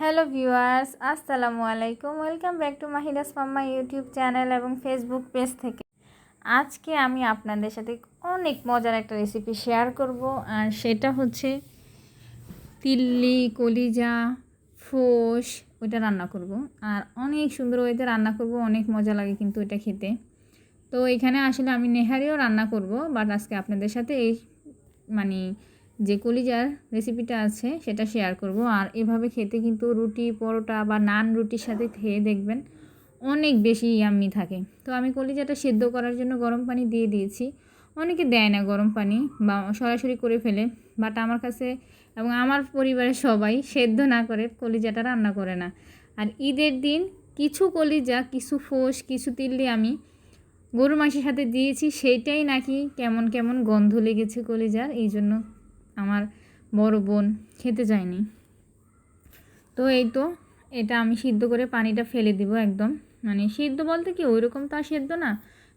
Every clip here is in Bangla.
হ্যালো ভিউয়ার্স, আসসালামু আলাইকুম। Welcome back to Mahira's mamma YouTube channel এবং ফেসবুক পেজ থেকে। আজকে আমি আপনাদের সাথে অনেক মজার একটা রেসিপি শেয়ার করব, আর সেটা হচ্ছে তিল্লি, কলিজা, ফোস, ওইটা রান্না করব। আর অনেক সুন্দর ওইতে রান্না করব, অনেক মজা লাগে কিন্তু এটা খেতে। তো এখানে আসলে আমি নেহারিও রান্না করব বাট আজকে আপনাদের সাথে এই মানে যে কলিজার রেসিপিটা আছে, সেটা শেয়ার করব। আর এভাবে খেতে কিন্তু রুটি, পরোটা বা নান রুটির সাথে খেয়ে দেখবেন অনেক বেশি ইয়াম্মি থাকে। তো আমি কলিজাটা সেদ্ধ করার জন্য গরম পানি দিয়ে দিয়েছি। অনেকে দেয় না গরম পানি বা সরাসরি করে ফেলে বাট আমার কাছে এবং আমার পরিবারের সবাই সেদ্ধ না করে কলিজাটা রান্না করে না। আর ঈদের দিন কিছু কলিজা, কিছু ফোস, কিছু তিল্লি আমি গরু মাংসের সাথে দিয়েছি, সেইটাই নাকি কেমন কেমন গন্ধ লেগেছে কলিজার, এই জন্য আমার বড় বোন খেতে চায়নি তো এই তো এটা আমি সিদ্ধ করে পানিটা ফেলে দিব একদম। মানে সিদ্ধ বলতে কি ওই রকম তো আর সেদ্ধ না।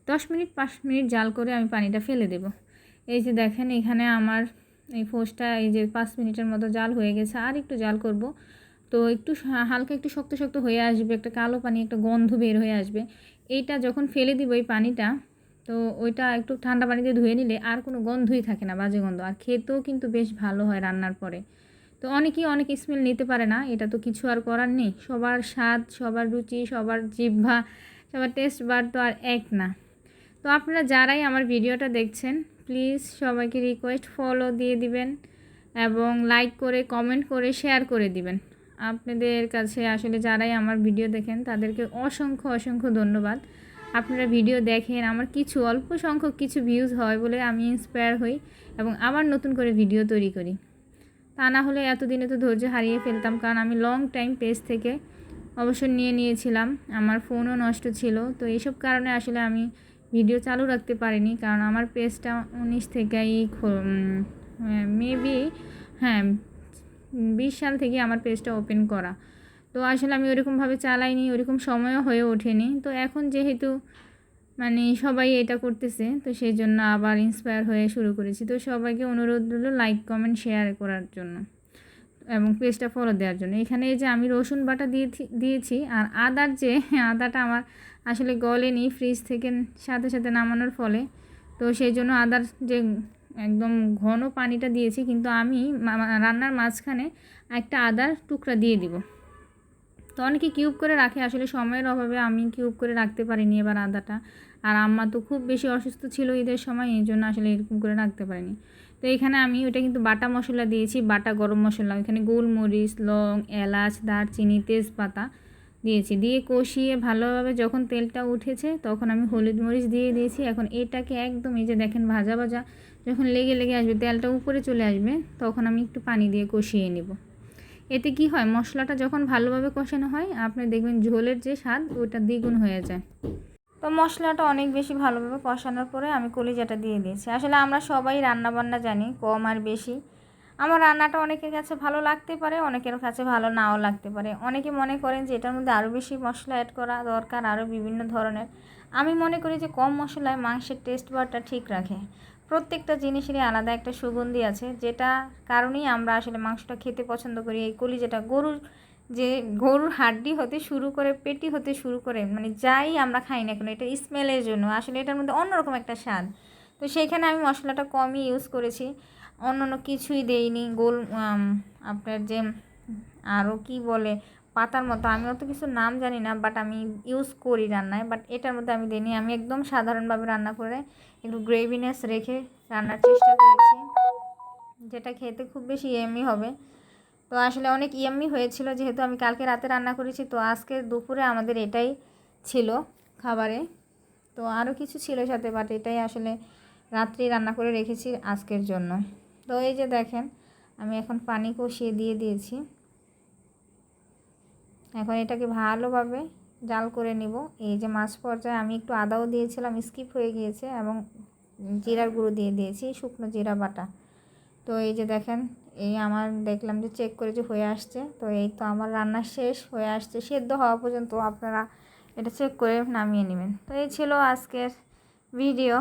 দশ মিনিট, পাঁচ মিনিট জাল করে আমি পানিটা ফেলে দেব। এই যে দেখেন এখানে আমার এই ফোসটা এই যে পাঁচ মিনিটের মতো জাল হয়ে গেছে। আর একটু জাল করব। তো একটু হালকা একটু শক্ত শক্ত হয়ে আসবে। একটা কালো পানি, একটা গন্ধ বের হয়ে আসবে। এইটা যখন ফেলে দিব এই পানিটা তো ওইটা একটু ঠান্ডা পানিতে ধুয়ে নিলে আর কোনো গন্ধই থাকে না, বাজে গন্ধ। আর খেতেও কিন্তু বেশ ভালো হয় রান্নার পরে। তো অনেকেই অনেক স্মেল নিতে পারে না, এটা তো কিছু আর করার নেই। সবার স্বাদ, সবার রুচি, সবার জিহ্বা, সবার টেস্ট বার তো আর এক না। তো আপনারা যারাই আমার ভিডিওটা দেখছেন প্লিজ সবাইকে রিকোয়েস্ট ফলো দিয়ে দিবেন এবং লাইক করে কমেন্ট করে শেয়ার করে দিবেন। আপনাদের কাছে আসলে যারাই আমার ভিডিও দেখেন, তাদেরকে অসংখ্য অসংখ্য ধন্যবাদ। আপনারা ভিডিও দেখেন, আমার কিছু অল্প সংখ্যক কিছু ভিউজ হয় বলে আমি ইন্সপায়ার হই এবং আবার নতুন করে ভিডিও তৈরি করি। তা না হলে এতদিনে তো ধৈর্য হারিয়ে ফেলতাম, কারণ আমি লং টাইম পেজ থেকে অবসর নিয়ে নিয়েছিলাম। আমার ফোনও নষ্ট ছিল, তো এইসব কারণে আসলে আমি ভিডিও চালু রাখতে পারিনি, কারণ আমার পেজটা উনিশ থেকেই মেবি হ্যাঁ বিশ সাল থেকে আমার পেজটা ওপেন করা। তো আসলে আমি ওরকমভাবে চালাইনি, ওরকম সময়ও হয়ে ওঠেনি। তো এখন যেহেতু মানে সবাই এটা করতেছে, তো সেই জন্য আবার ইন্সপায়ার হয়ে শুরু করেছি। তো সবাইকে অনুরোধ রইল লাইক কমেন্ট শেয়ার করার জন্য এবং পেজটা ফলো দেওয়ার জন্য। এখানে যে আমি রসুন বাটা দিয়েছি দিয়েছি আর আদার যে আদাটা আমার আসলে গলেনি ফ্রিজ থেকে সাথে সাথে নামানোর ফলে। তো সেই জন্য আদার যে একদম ঘন পানিটা দিয়েছি, কিন্তু আমি রান্নার মাঝখানে একটা আদার টুকরা দিয়ে দিব। তো অনেকে কিউব করে রাখে। আসলে সময়ের অভাবে আমি কিউব করে রাখতে পারিনি এবার আদাটা। আর আম্মা তো খুব বেশি অসুস্থ ছিল ঈদের সময়, এই জন্য আসলে এরকম করে রাখতে পারিনি। তো এখানে আমি ওটা কিন্তু বাটা মশলা দিয়েছি, বাটা গরম মশলা। এখানে গোলমরিচ, লং, এলাচ, দারচিনি, তেজপাতা দিয়েছি। দিয়ে কষিয়ে ভালোভাবে যখন তেলটা উঠেছে, তখন আমি হলুদ মরিচ দিয়ে দিয়েছি। এখন এটাকে একদম এই যে দেখেন ভাজা ভাজা, যখন লেগে লেগে আসবে, তেলটা উপরে চলে আসবে, তখন আমি একটু পানি দিয়ে কষিয়ে নেব। এতে কি হয়? মশলাটা যখন ভালোভাবে কষানো হয়, আপনি দেখবেন ঝোলের যে স্বাদ, ওটা দ্বিগুণ হয়ে যায়। তো মশলাটা অনেক বেশি ভালোভাবে কষানোর পরে আমি কলিজাটা দিয়ে দিয়েছি। আসলে আমরা সবাই রান্না বান্না জানি, কম আর বেশি। আমার রান্নাটা অনেকের কাছে ভালো লাগতে পারে, অনেকের কাছে ভালো নাও লাগতে পারে। অনেকে মনে করেন যে এটার মধ্যে আরও বেশি মশলা অ্যাড করা দরকার আরও বিভিন্ন ধরনের। আমি মনে করি যে কম মশলায় মাংসের টেস্ট বারটা ঠিক রাখে। প্রত্যেকটা জিনিসেরই আলাদা একটা সুগন্ধি আছে, যেটা কারণেই আমরা আসলে মাংসটা খেতে পছন্দ করি। এই কলিজাটা গরুর যে গরুর হাড্ডি হতে শুরু করে, পেটি হতে শুরু করে মানে যাই আমরা খাই না কেন, এটা স্মেলের জন্য। আসলে এটার মধ্যে অন্যরকম একটা স্বাদ। তো সেইখানে আমি মশলাটা কমই ইউজ করেছি। অন্য অন্য কিছুই দেইনি। গোল আপনার যে আরও কি বলে পাতার মতো। আমি অত কিছু নাম জানি না বাট আমি ইউজ করি রান্নায়। বাট এটার মধ্যে আমি দিইনি আমি একদম সাধারণভাবে রান্না করে একটু গ্রেভিনেস রেখে রান্নার চেষ্টা করেছি, যেটা খেতে খুব বেশি এমই হবে। তো আসলে অনেক ইয়াম্মি হয়েছিল, যেহেতু আমি কালকে রাতে রান্না করেছি, তো আজকে দুপুরে আমাদের এটাই ছিল খাবারে। তো আরও কিছু ছিল সাথে বাট এটাই আসলে রাত্রি রান্না করে রেখেছি আজকের জন্য। তো এই যে দেখেন, আমি এখন পানি কষিয়ে দিয়ে দিয়েছি। এখন এটাকে ভালোভাবে জাল করে নিব। এই যে মাছ পর্যায়ে আমি একটু আদাও দিয়েছিলাম, স্কিপ হয়ে গিয়েছে এবং জিরার গুঁড়ো দিয়ে দিয়েছি, শুকনো জিরা বাটা। তো এই যে দেখেন, এই আমার দেখলাম যে চেক করে যে হয়ে আসছে। তো এই তো আমার রান্না শেষ, হয়ে আসছে, সেদ্ধ হওয়া পর্যন্ত আপনারা এটা চেক করে নামিয়ে নেবেন। তো এই ছিল আজকের ভিডিও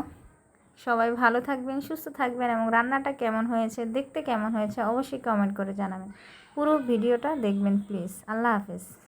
সবাই ভালো থাকবেন, সুস্থ থাকবেন এবং রান্নাটা কেমন হয়েছে, দেখতে কেমন হয়েছে অবশ্যই কমেন্ট করে জানাবেন। পুরো ভিডিওটা দেখবেন প্লিজ আল্লাহ হাফেজ।